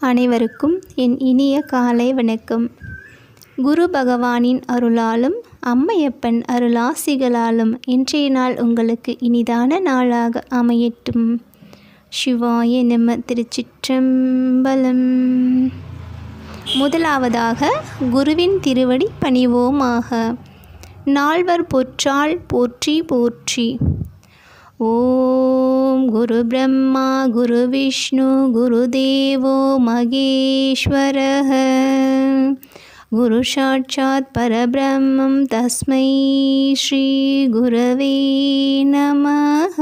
அனைவருக்கும் என் இனிய காலை வணக்கம். குரு பகவானின் அருளாலும் அம்மையப்பன் அருளாசிகளாலும் இன்றைய நாள் உங்களுக்கு இனிதான நாளாக அமையட்டும். சிவாய நம திருச்சிற்றம்பலம். முதலாவதாக குருவின் திருவடி பணிவோமாக. நால்வர் பொற்றால் போற்றி போற்றி. ஓம் குரு பிரம்மா குரு விஷ்ணு குரு தேவோ மகேஸ்வரः குரு சாட்சாத் பரபிரம்மம் தஸ்மை ஸ்ரீ குரவே நமः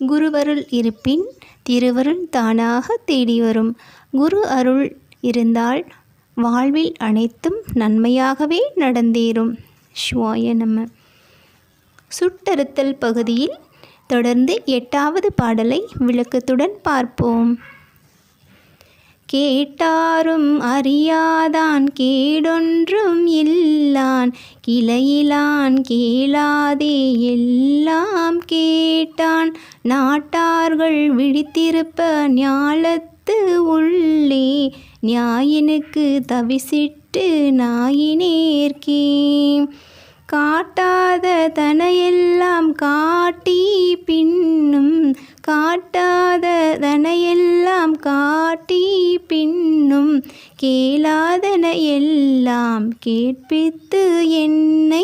குருவருள் இருப்பின் திருவருள் தானாக தேடி வரும் குரு அருள் இருந்தால் வாழ்வில் அனைத்தும் நன்மையாகவே நடந்தேறும். சிவாய நம்ம சுட்டறுத்தல் பகுதியில் தொடர்ந்து எட்டாவது பாடலை விளக்கத்துடன் பார்ப்போம். கேட்டாரும் அறியாதான் கேடொன்றும் இல்லான் கிளையிலான் கேளாதே எல்லாம் கேட்டான். நாட்டார்கள் விழித்திருப்ப ஞாலத்து உள்ளே ஞாயினுக்கு தவிசிட்டு நாயினேற்கே. காட்டாத தனையெல்லாம் காட்டி பின்னும் காட்டாத தனையெல்லாம் காட்டி பின்னும் கேளாதன எல்லாம் கேட்பித்து என்ன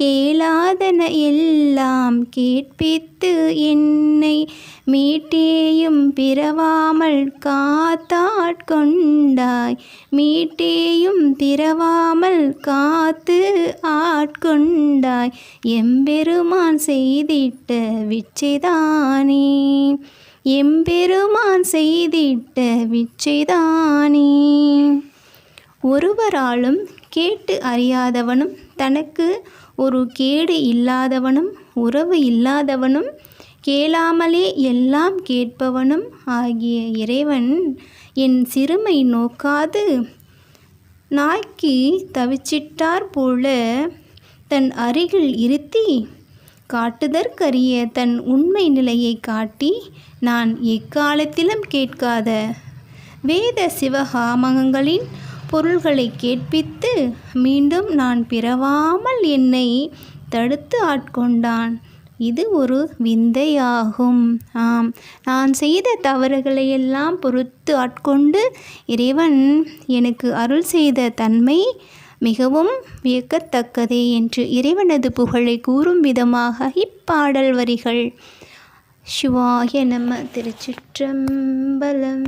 கேளாதன எல்லாம் கேட்பித்து என்னை மீட்டேயும் பிறவாமல் காத்தாட்கொண்டாய் மீட்டேயும் பிறவாமல் காத்து ஆட்கொண்டாய் எம்பெருமான் செய்திட்ட விச்சைதானே. எம்பெருமான் செய்திட்ட விச்சைதானே. ஒருவராலும் கேட்டு அறியாதவனும் தனக்கு ஒரு கேடு இல்லாதவனும் உறவு இல்லாதவனும் கேளாமலே எல்லாம் கேட்பவனும் ஆகிய இறைவன் என் சிறுமை நோக்காது. நாய்க்கு தவிச்சிட்டார் போல தன் அருகில் இருத்தி காட்டுதற்கரிய தன் உண்மை நிலையை காட்டி நான் எக்காலத்திலும் கேட்காத வேத சிவகாமகங்களின் பொருள்களை கேட்பித்து மீண்டும் நான் பிறவாமல் என்னை தடுத்து ஆட்கொண்டான். இது ஒரு விந்தையாகும். ஆம் நான் செய்த தவறுகளையெல்லாம் பொறுத்து ஆட்கொண்டு இறைவன் எனக்கு அருள் செய்த தன்மை மிகவும் வியக்கத்தக்கதே என்று இறைவனது புகழை கூறும் விதமாக இப்பாடல் வரிகள். சிவாய நம திருச்சிற்றம்பலம்.